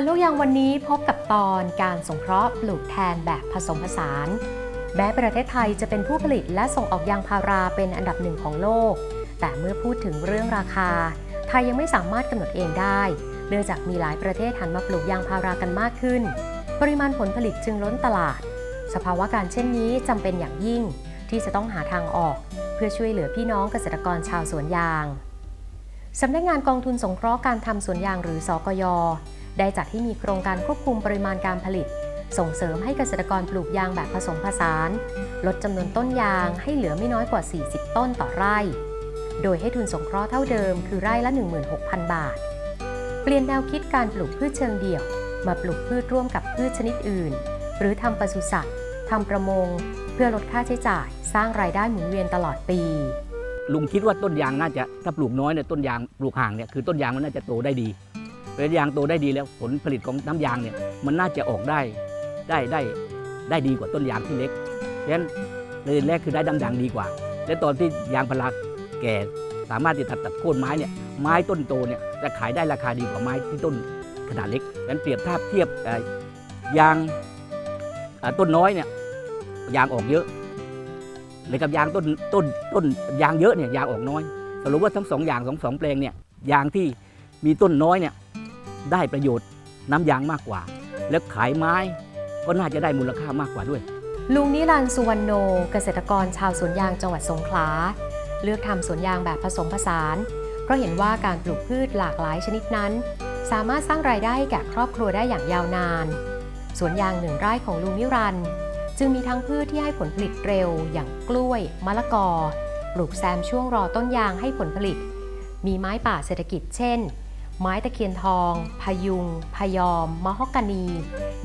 ดโลกยางวันนี้พบกับตอนการสงเคราะห์ปลูกแทนแบบผสมผสาน แม้ประเทศไทยจะเป็นผู้ผลิตและส่งออกยางพาราเป็นอันดับหนึ่งของโลก แต่เมื่อพูดถึงเรื่องราคา ไทยยังไม่สามารถกำหนดเองได้ เนื่องจากมีหลายประเทศหันมาปลูกยางพารากันมากขึ้น ปริมาณผลผลิตจึงล้นตลาด สภาวะการเช่นนี้จำเป็นอย่างยิ่ง ที่จะต้องหาทางออก เพื่อช่วยเหลือพี่น้องเกษตรกรชาวสวนยางสำนักงานกองทุนสงเคราะห์การทำสวนยางหรือสกย ได้จัดให้มีโครงการควบคุมปริมาณการผลิต ส่งเสริมให้เกษตรกรปลูกยางแบบผสมผสาน ลดจำนวนต้นยางให้เหลือไม่น้อยกว่า 40 ต้นต่อไร่ โดยให้ทุนสงเคราะห์เท่าเดิมคือไร่ละ 16,000 บาท เปลี่ยนแนวคิดการปลูกพืชเชิงเดี่ยว มาปลูกพืชร่วมกับพืชชนิดอื่น หรือทำปศุสัตว์ทำประมง เพื่อลดค่าใช้จ่าย สร้างรายได้หมุนเวียนตลอดปีลุงคิดว่าต้นยางน่าจะถ้าปลูกน้อยเนี่ยต้นยางปลูกห่างเนี่ยคือต้นยางมันน่าจะโตได้ดี เป็นยางโตได้ดีแล้วผลผลิตของน้ำยางเนี่ยมันน่าจะออกได้ได้ได้ได้ดีกว่าต้นยางที่เล็กเพราะฉะนั้นประเด็นแรกคือได้น้ำยางดีกว่า และตอนที่ยางพาราแก่สามารถที่จะตัดตัดโค่นไม้เนี่ยไม้ต้นโตเนี่ยจะขายได้ราคาดีกว่าไม้ที่ต้นขนาดเล็กงั้นเปรียบเทียบเทียบยางต้นน้อยเนี่ยยางออกเยอะเลยกับยางต้นต้นต้นยางเยอะเนี่ยยางออกน้อยสรุปว่าทั้งสองอย่างสองสองแปลงเนี่ยยางที่มีต้นน้อยเนี่ย ได้ประโยชน์น้ำยางมากกว่า แล้วขายไม้ก็น่าจะได้มูลค่ามากกว่าด้วย ลุงนิรันดร์สุวรรณโน เกษตรกรชาวสวนยางจังหวัดสงขลา เลือกทำสวนยางแบบผสมผสาน เพราะเห็นว่าการปลูกพืชหลากหลายชนิดนั้น สามารถสร้างรายได้แก่ครอบครัวได้อย่างยาวนาน สวนยางหนึ่งไร่ของลุงนิรันดร์จึงมีทั้งพืชที่ให้ผลผลิตเร็ว อย่างกล้วย มะละกอ ปลูกแซมช่วงรอต้นยางให้ผลผลิต มีไม้ป่าเศรษฐกิจเช่น ไม้ตะเคียนทอง พยุง พยอม มะฮอกกานี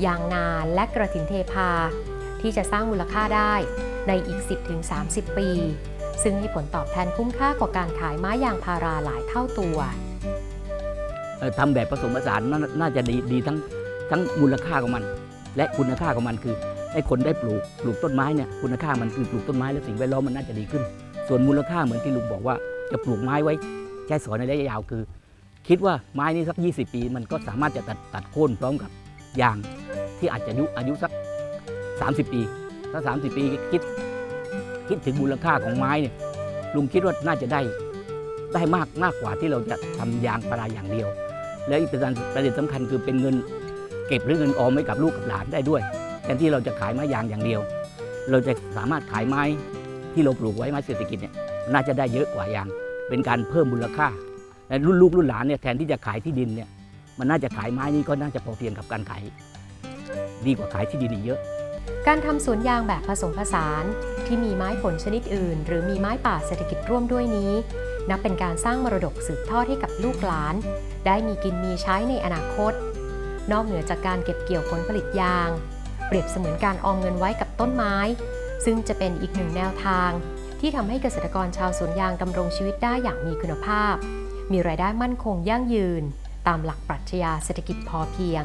ยางนาและกระถินเทพา ที่จะสร้างมูลค่าได้ในอีก 10-30 ปี ซึ่งให้ผลตอบแทนคุ้มค่ากว่าการขายไม้ยางพาราหลายเท่าตัวทำแบบผสมผสานนน่าจะดีดีทั้งทั้งมูลค่าของมัน และคุณค่าของมันคือให้คนได้ปลูกปลูกต้นไม้เนี่ยคุณค่ามันคือปลูกต้นไม้แล้วสิ่งแวดล้อมมันน่าจะดีขึ้น ส่วนมูลค่าเหมือนที่ลุงบอกว่าจะปลูกไม้ไว้ใช้สอยในระยะยาวคือ คิดว่าไม้นี้สัก 20 ปี มันก็สามารถจะตัดตัดโค่นพร้อมกับยางที่อาจจะอายุอายุสัก 30 ปีถ้า30 ปีคิดคิดถึงมูลค่าของไม้เนี่ยลุงคิดว่าน่าจะได้ได้มากมากกว่าที่เราจะทำยางพาราอย่างเดียว แล้วอีกประการประเด็นสำคัญคือเป็นเงินเก็บหรือเงินออมไว้กับลูกกับหลานได้ด้วยแทนที่เราจะขายไม้ยางอย่างเดียว เราจะสามารถขายไม้ที่เราปลูกไว้ไม้เศรษฐกิจเนี่ยน่าจะได้เยอะกว่ายาง เป็นการเพิ่มมูลค่า และรุ่นลูกรุ่นหลานเนี่ยแทนที่จะขายที่ดินเนี่ยมันน่าจะขายไม้นี้ก็น่าจะพอเพียงกับการขายดีกว่าขายที่ดินอีกเยอะ การทำสวนยางแบบผสมผสาน ที่มีไม้ผลชนิดอื่น หรือมีไม้ป่าเศรษฐกิจร่วมด้วยนี้ นับเป็นการสร้างมรดกสืบทอดให้กับลูกหลาน ได้มีกินมีใช้ในอนาคต นอกเหนือจากการเก็บเกี่ยวผลผลิตยาง เปรียบเสมือนการออมเงินไว้กับต้นไม้ ซึ่งจะเป็นอีกหนึ่งแนวทาง ที่ทำให้เกษตรกรชาวสวนยางดำรงชีวิตได้อย่างมีคุณภาพ มีรายได้มั่นคงยั่งยืน ตามหลักปรัชญาเศรษฐกิจพอเพียง